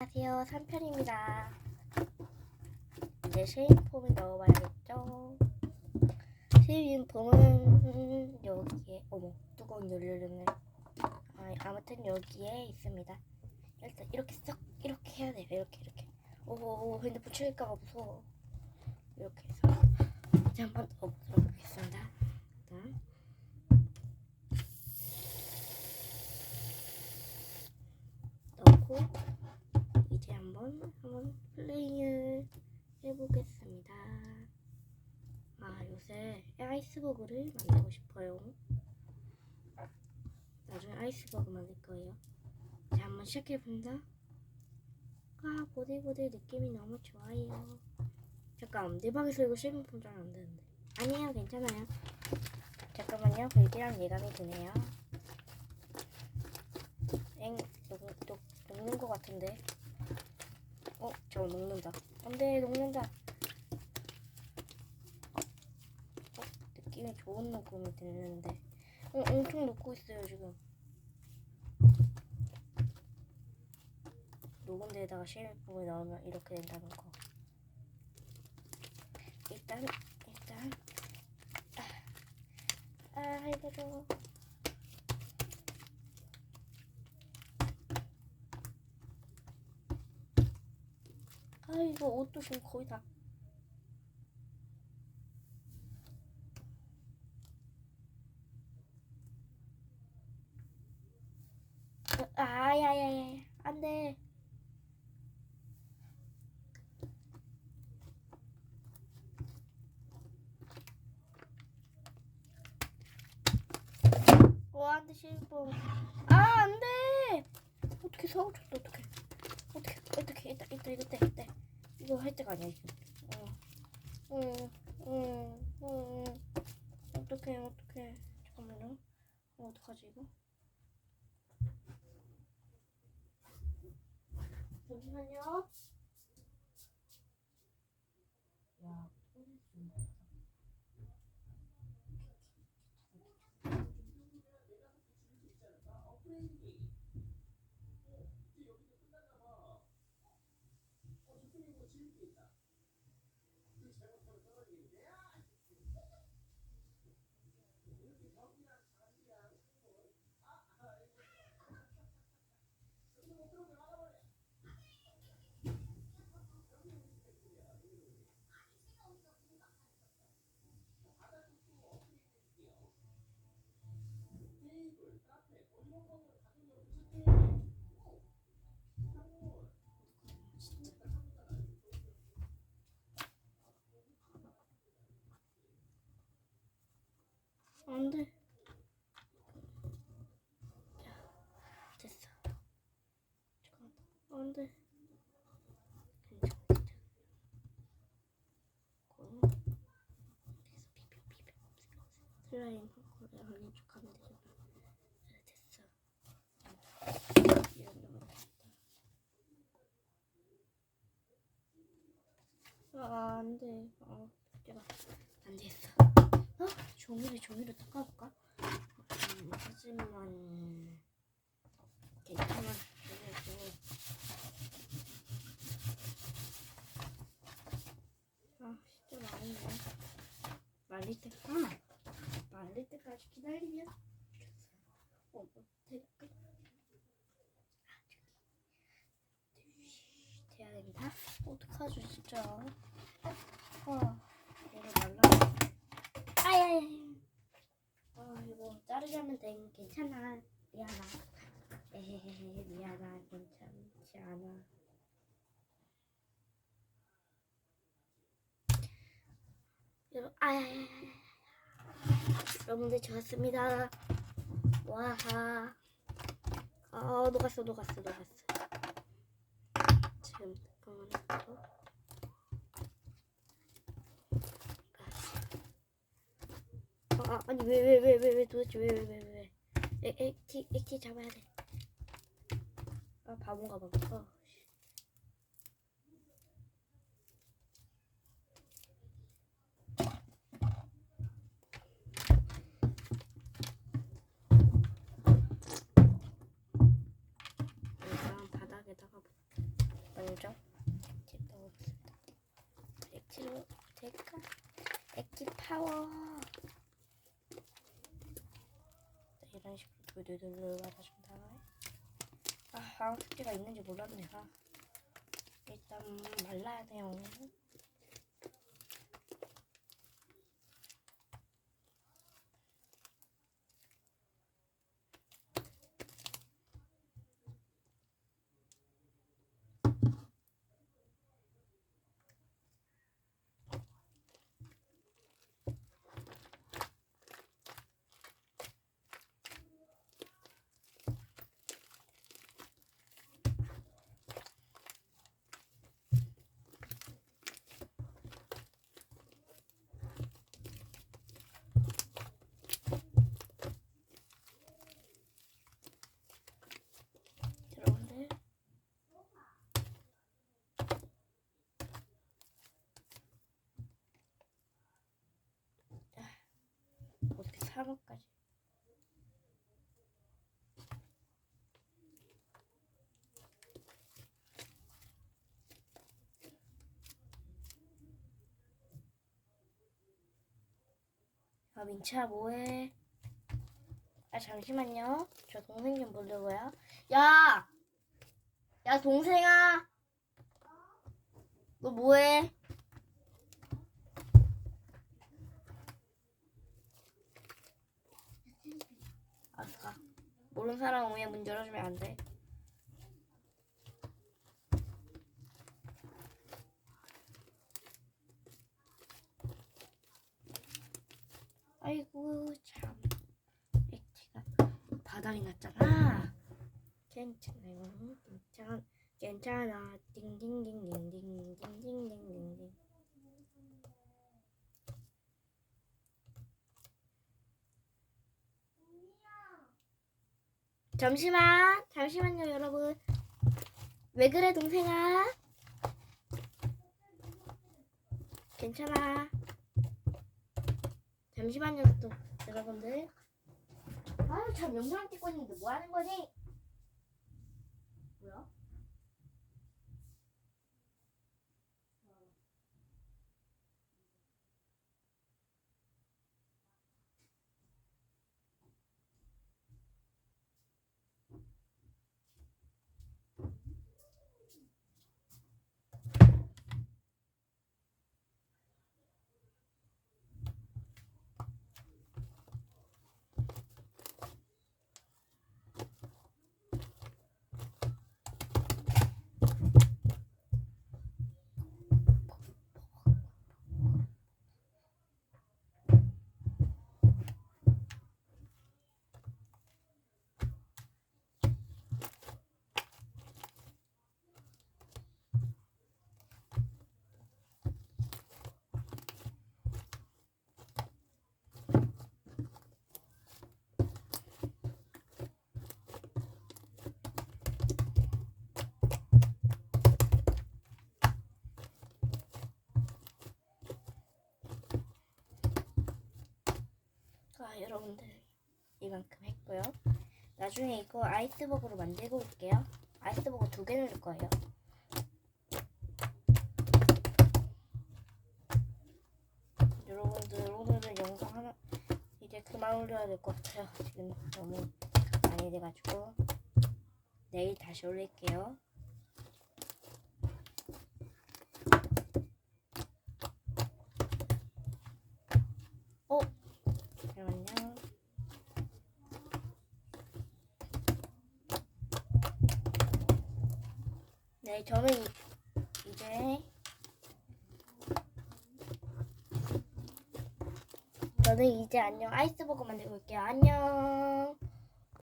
안녕하세요. 3편입니다. 이제 쉐인폼을 넣어봐야겠죠? 쉐인폼은 여기에, 어머, 뚜껑 열려졌네. 아, 아무튼 여기에 있습니다. 일단 이렇게 싹, 이렇게 해야 돼요. 이렇게, 이렇게. 오, 핸드폰 치울까봐 무서워. 이렇게 해서 이제 한번 넣어보도록 하겠습니다. 넣고 한번 한번 플레이를 해보겠습니다. 아 요새 아이스버그를 만들고 싶어요. 나중에 아이스버그 만들 거예요. 자 한번 시작해 본다. 아 보들보들 느낌이 너무 좋아요. 잠깐 내 방에서 이거 실명품 잘안 되는데. 아니에요 괜찮아요. 잠깐만요 불길한 예감이 드네요. 엥 녹, 녹, 녹는 것 같은데. 어, 저거 녹는다. 안 돼, 녹는다. 어, 느낌이 좋은 녹음이 됐는데. 어, 엄청 녹고 있어요, 지금. 녹은 데에다가 실물품을 넣으면 이렇게 된다는 거. 일단, 일단. 아, 아 해보죠. 아, 이거 옷도 지금 거의 다. 아, 아야야야, 안 돼. 와, 안 돼, 실버. 아, 안 돼! 어떻게 서울쳤어, 어떻게. 어떻게, 어떻게, 일단, 일단, 이거 때, 때. 이거 할 때가 아니야, 지금. 어. 응, 응, 응. 어떡해, 어떡해. 잠깐만요. 어, 어떡하지, 이거? 잠시만요. 야, 톤이 좀. 안 돼. 야, 됐어. 잠깐만. 안 돼. 괜찮아. 슬라임 거를 하는 척 하면 되잖아. 됐어. 이런 거 됐다. 아, 안 돼. 아, 내가 안 됐어. 어? 종이를 종이로 닦아볼까? 음, 하지만 괜찮아. 그래도 아 진짜 많이네. 말릴 때 아, 말릴 때까지 기다리면 어, 될까? 아, 저기. 돼야 된다. 어떡하죠 진짜. 아, 얘를 말라. 아야야. 아 이거 자르자면 돼. 괜찮아. 미안하. 에헤헤 미안하. 괜찮지 않아. 여러분들 좋았습니다. 와하. 아 녹았어 녹았어 녹았어. 지금 잠깐만 또. 아, 아니 왜 왜 왜 왜 왜 도대체 왜 왜 왜 왜? 에 액티 액티 잡아야 돼. 아 바본가 봐. 어. 감정 집 넣어봅시다. 액티로 될까? 액티 파워. 이런 식으로 두두두두 받아준 다음에 아, 아무 특기가 있는지 몰랐네요. 아, 일단 말라야 돼요. 8번까지. 아, 민차 뭐해? 아, 잠시만요. 저 동생 좀 보려고요. 야! 야, 동생아! 너 뭐해? 모르는 사람 오면 문 열어주면 안 돼. 아이고 참 액티가 바닥이 났잖아. 괜찮아요. 괜찮 괜찮아. 띵띵띵띵띵띵띵띵띵 잠시만, 잠시만요, 여러분. 왜 그래, 동생아? 괜찮아. 잠시만요, 또 여러분들. 아유, 참 영상 찍고 있는데 뭐 하는 거지? 뭐야? 아, 여러분들 이만큼 했고요. 나중에 이거 아이스버그로 만들고 올게요. 아이스버그 두개 넣을 거예요. 여러분들 오늘은 영상 하나 이제 그만 올려야 될 것 같아요. 지금 너무 많이 돼가지고 내일 다시 올릴게요. 어? 잠깐만요. 네, 저는 이- 이제 저는 이제 안녕 아이스버거 만들고 올게요. 안녕.